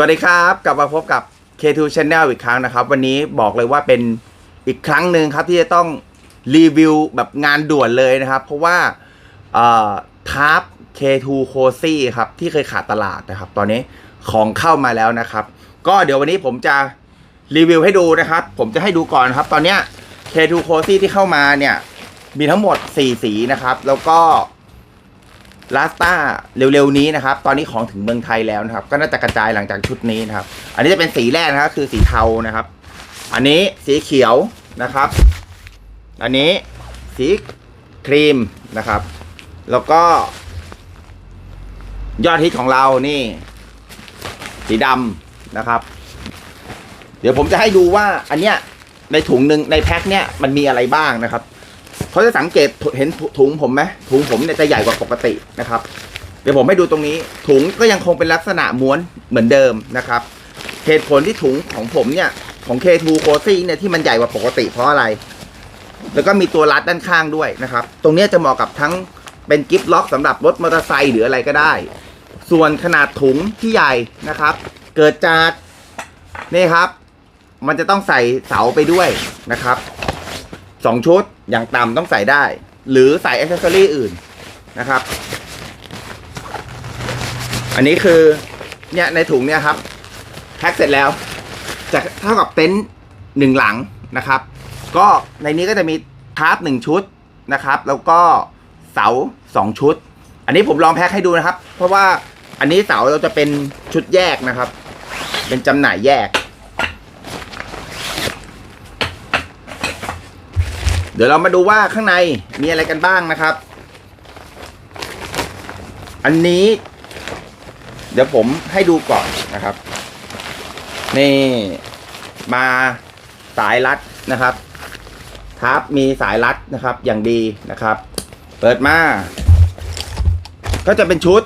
สวัสดีครับกลับมาพบกับ K2 Channel อีกครั้งนะครับ วันนี้บอกเลยว่าเป็นอีกครั้งหนึ่งครับที่จะต้องรีวิวแบบงานด่วนเลยนะครับ เพราะว่าทาร์ป K2 Cozy ครับที่เคยขาดตลาดนะครับ ตอนนี้ของเข้ามาแล้วนะครับ ก็เดี๋ยววันนี้ผมจะรีวิวให้ดูนะครับ ผมจะให้ดูก่อนครับ ตอนนี้ K2 Cozy ที่เข้ามาเนี่ยมีทั้งหมด 4 สีนะครับ แล้วก็ ลาสตาเร็วๆนี้นะครับ ตอนนี้ของถึงเมืองไทยแล้วนะครับ ก็น่าจะกระจายหลังจากชุดนี้นะครับ อันนี้จะเป็นสีแรกนะครับคือสีเทานะครับ อันนี้สีเขียวนะครับ อันนี้สีครีมนะครับ แล้วก็ ยอดฮิตของเรานี่ สีดำนะครับ เดี๋ยวผมจะให้ดูว่าอันเนี้ยในถุงหนึ่งในแพ็คเนี้ยมันมีอะไรบ้างนะครับ เขาจะสังเกตเห็นถุงผมไหมถุงผมเนี่ยจะใหญ่กว่าปกตินะครับ เดี๋ยวผมให้ดูตรงนี้ ถุงก็ยังคงเป็นลักษณะม้วนเหมือนเดิมนะครับเหตุผลที่ถุงของผมเนี่ยของ K2 c o z y เนี่ยที่มันใหญ่กว่าปกติเพราะอะไร แล้วก็มีตัวรัดด้านข้างด้วยนะครับ ตรงนี้จะเหมาะกับทั้งเป็นกิฟต์ล็อกสำหรับรถมอเตอร์ไซค์หรืออะไรก็ได้ ส่วนขนาดถุงที่ใหญ่นะครับ เกิดจากนี่ครับ มันจะต้องใส่เสาไปด้วยนะครับ สองชุดอย่างต่ำต้องใส่ได้ หรือใส่อ c เซสซอรี่อื่นนะครับ อันนี้คือเนี่ยในถุงเนี่ยครับแพ็คเสร็จแล้วจะเท่ากับเต็นท์หนึ่งหลังนะครับ ก็ในนี้ก็จะมีทาร์ปหนึ่งชุดนะครับ แล้วก็เสาสองชุด อันนี้ผมลองแพ็คให้ดูนะครับ เพราะว่าอันนี้เสาเราจะเป็นชุดแยกนะครับ เป็นจำหน่ายแยก เดี๋ยวเรามาดูว่าข้างในมีอะไรกันบ้างนะครับ อันนี้ เดี๋ยวผมให้ดูก่อนนะครับ นี่มาสายรัดนะครับทับมีสายรัดนะครับอย่างดีนะครับ เปิดมา ก็จะเป็นชุด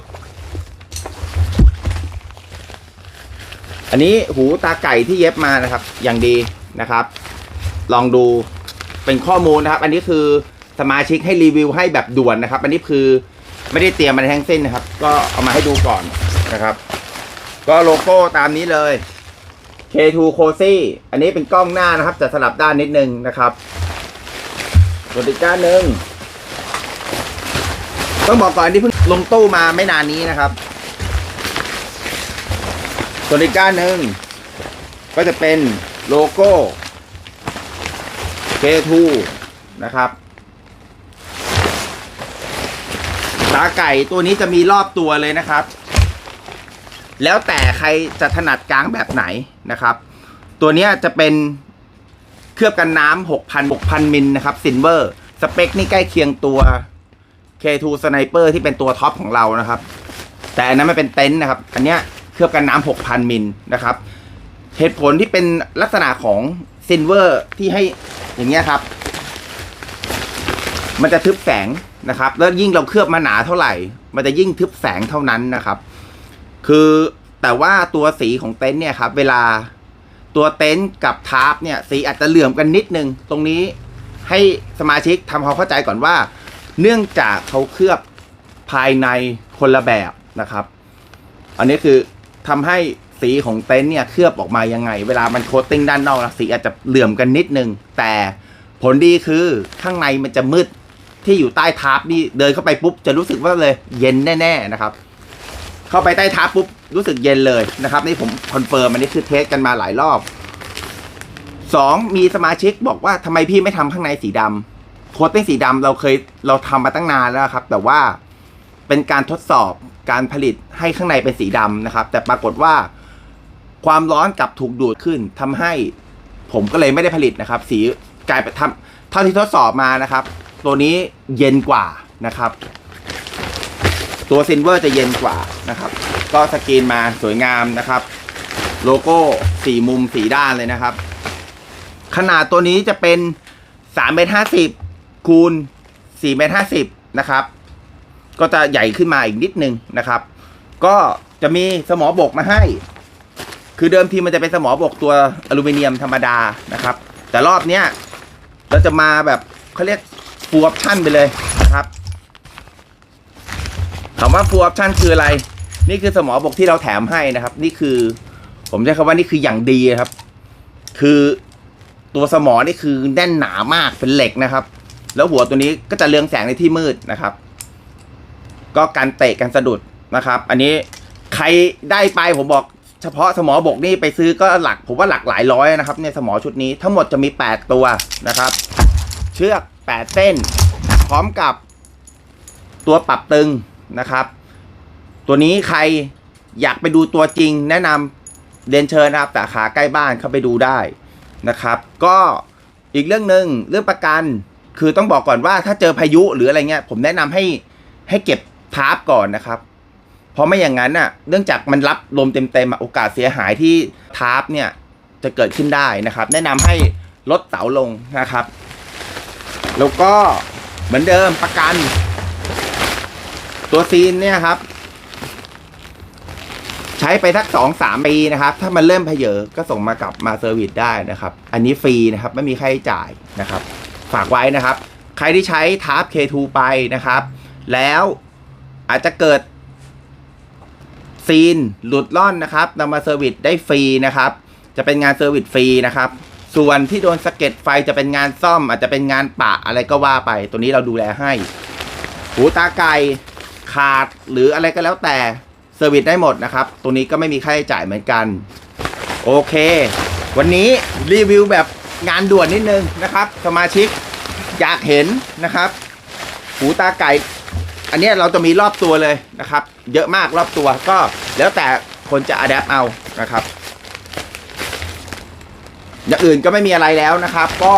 อันนี้หูตาไก่ที่เย็บมานะครับ อย่างดีนะครับ ลองดู เป็นข้อมูลนะครับ อันนี้คือสมาชิกให้รีวิวให้แบบด่วนนะครับ อันนี้คือไม่ได้เตรียมมาทั้งสิ้นนะครับ ก็เอามาให้ดูก่อนนะครับ ก็โลโก้ตามนี้เลย K2 Cozy อันนี้เป็นกล้องหน้านะครับ จะสลับด้านนิดนึงนะครับส่วนอีกด้านหนึ่งต้องบอกก่อนที่เพิ่งลงตู้มาไม่นานนี้นะครับส่วนอีกด้านหนึ่งก็จะเป็นโลโก้ K2 นะครับตาไก่ตัวนี้จะมีรอบตัวเลยนะครับ แล้วแต่ใครจะถนัดกลางแบบไหนนะครับ ตัวนี้จะเป็นเคลือบกันน้ำ6,000 6,000มิลนะครับซินเวอร์สเปคนี่ใกล้เคียงตัว K2 Sniper ที่เป็นตัวท็อปของเรานะครับ แต่อันนั้นไม่เป็นเต็นท์นะครับ อันเนี้ยเคลือบกันน้ำ6,000มิลนะครับ เหตุผลที่เป็นลักษณะของซินเวอร์ที่ให้ อย่างเงี้ยครับ มันจะทึบแสงนะครับ แล้วยิ่งเราเคลือบมาหนาเท่าไหร่ มันจะยิ่งทึบแสงเท่านั้นนะครับ คือแต่ว่าตัวสีของเต็นท์เนี่ยครับ เวลาตัวเต็นท์กับทาร์ปเนี่ย สีอาจจะเหลื่อมกันนิดนึง ตรงนี้ให้สมาชิกทำความเข้าใจก่อนว่า เนื่องจากเขาเคลือบภายในคนละแบบนะครับ อันนี้คือทำให้ สีของเต็นท์เนี่ยเคลือบออกมายังไง เวลามันโคตติ้งด้านนอกนะสีอาจจะเหลื่อมกันนิดนึง แต่ผลดีคือข้างในมันจะมืดที่อยู่ใต้ทาร์ปนี่เดินเข้าไปปุ๊บจะรู้สึกว่าเลยเย็นแน่ๆนะครับ เข้าไปใต้ทาร์ปปุ๊บรู้สึกเย็นเลยนะครับ นี่ผมคอนเฟิร์มอันนี้คือเทสกันมาหลายรอบสองมีสมาชิกบอกว่าทำไมพี่ไม่ทำข้างในสีดำโคตติ้งสีดำเราเคยเราทำมาตั้งนานแล้วครับ แต่ว่าเป็นการทดสอบการผลิตให้ข้างในเป็นสีดำนะครับ แต่ปรากฏว่า ความร้อนกลับถูกดูดขึ้นทำให้ผมก็เลยไม่ได้ผลิตนะครับ สีกลายเป็นทำเท่าที่ทดสอบมานะครับ ตัวนี้เย็นกว่านะครับ ตัวซินเวอร์จะเย็นกว่านะครับ ก็สกรีนมาสวยงามนะครับ โลโก้สี่มุมสีด้านเลยนะครับ ขนาดตัวนี้จะเป็นสามเมตรห้าสิบคูณสี่เมตรห้าสิบนะครับ ก็จะใหญ่ขึ้นมาอีกนิดนึงนะครับ ก็จะมีสมอบกมาให้ คือเดิมทีมันจะเป็นสมอบกตัวอลูมิเนียมธรรมดานะครับ แต่รอบเนี้ยเราจะมาแบบเขาเรียกฟูออปชั่นไปเลยนะครับคำว่าฟูออปชั่นคืออะไร นี่คือสมอบกที่เราแถมให้นะครับ นี่คือ ผมใช้คำว่านี่คืออย่างดีครับ คือตัวสมอนี่คือแน่นหนามากเป็นเหล็กนะครับ แล้วหัวตัวนี้ก็จะเรืองแสงในที่มืดนะครับ ก็การเตะกันสะดุดนะครับ อันนี้ใครได้ไปผมบอก เฉพาะสมอบกนี่ไปซื้อก็หลักผมว่าหลักหลายร้อยนะครับเนี่ยสมอชุดนี้ทั้งหมดจะมี 8 ตัวนะครับ เชือก 8 เส้น พร้อมกับตัวปรับตึงนะครับ ตัวนี้ใครอยากไปดูตัวจริง แนะนำเรียนเชิญนะครับสาขาใกล้บ้านเข้าไปดูได้นะครับ ก็อีกเรื่องหนึ่งเรื่องประกันคือต้องบอกก่อนว่าถ้าเจอพายุหรืออะไรเงี้ยผมแนะนำให้ให้เก็บทาร์ปก่อนนะครับ เพราะไม่อย่างนั้นน่ะ เนื่องจากมันรับลมเต็มๆโอกาสเสียหายที่ทาร์ปเนี่ยจะเกิดขึ้นได้นะครับ แนะนำให้ลดเสาลงนะครับ แล้วก็เหมือนเดิมประกัน ตัวซีนเนี่ยครับ ใช้ไปสักสองสามปีนะครับ ถ้ามันเริ่มเพเยอก็ส่งมากลับมาเซอร์วิสได้นะครับ อันนี้ฟรีนะครับ ไม่มีค่าใช้จ่ายนะครับ ฝากไว้นะครับ ใครที่ใช้ทาร์ป K2 ไปนะครับ แล้วอาจจะเกิด ซีนหลุดล่อนนะครับนำมาเซอร์วิสได้ฟรีนะครับ จะเป็นงานเซอร์วิสฟรีนะครับ ส่วนที่โดนสะเก็ดไฟจะเป็นงานซ่อม อาจจะเป็นงานปะอะไรก็ว่าไป ตัวนี้เราดูแลให้ หูตาไก่ขาดหรืออะไรก็แล้วแต่เซอร์วิสได้หมดนะครับ ตัวนี้ก็ไม่มีค่าใช้จ่ายเหมือนกัน โอเค วันนี้รีวิวแบบงานด่วนนิดนึงนะครับ สมาชิกอยากเห็นนะครับ หูตาไก่ อันนี้เราจะมีรอบตัวเลยนะครับ เยอะมากรอบตัวก็แล้วแต่คนจะอัดแอปเอานะครับอย่างอื่นก็ไม่มีอะไรแล้วนะครับ ก็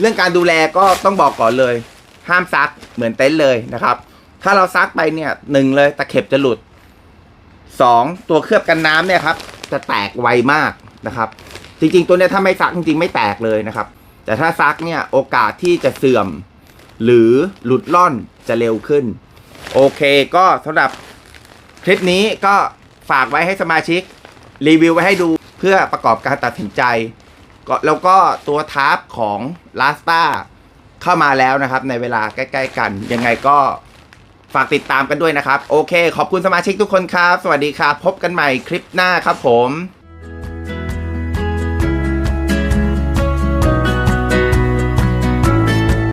เรื่องการดูแลก็ต้องบอกก่อนเลย ห้ามซักเหมือนเต็นท์เลยนะครับ ถ้าเราซักไปเนี่ยหนึ่งเลยตะเข็บจะหลุดสองตัวเคลือบกันน้ำเนี่ยครับ จะแตกไวมากนะครับ จริงๆ ตัวเนี้ยถ้าไม่ซักจริงๆไม่แตกเลยนะครับ แต่ถ้าซักเนี่ยโอกาสที่จะเสื่อม หรือหลุดล่อนจะเร็วขึ้น โอเคก็สำหรับคลิปนี้ก็ฝากไว้ให้สมาชิก รีวิวไว้ให้ดูเพื่อประกอบการตัดสินใจก็แล้วก็ตัวทาร์ปของ l a s t a เข้ามาแล้วนะครับ ในเวลาใกล้ ๆ กัน ยังไงก็ฝากติดตามกันด้วยนะครับ โอเค ขอบคุณสมาชิกทุกคนครับ สวัสดีครับ พบกันใหม่คลิปหน้าครับผม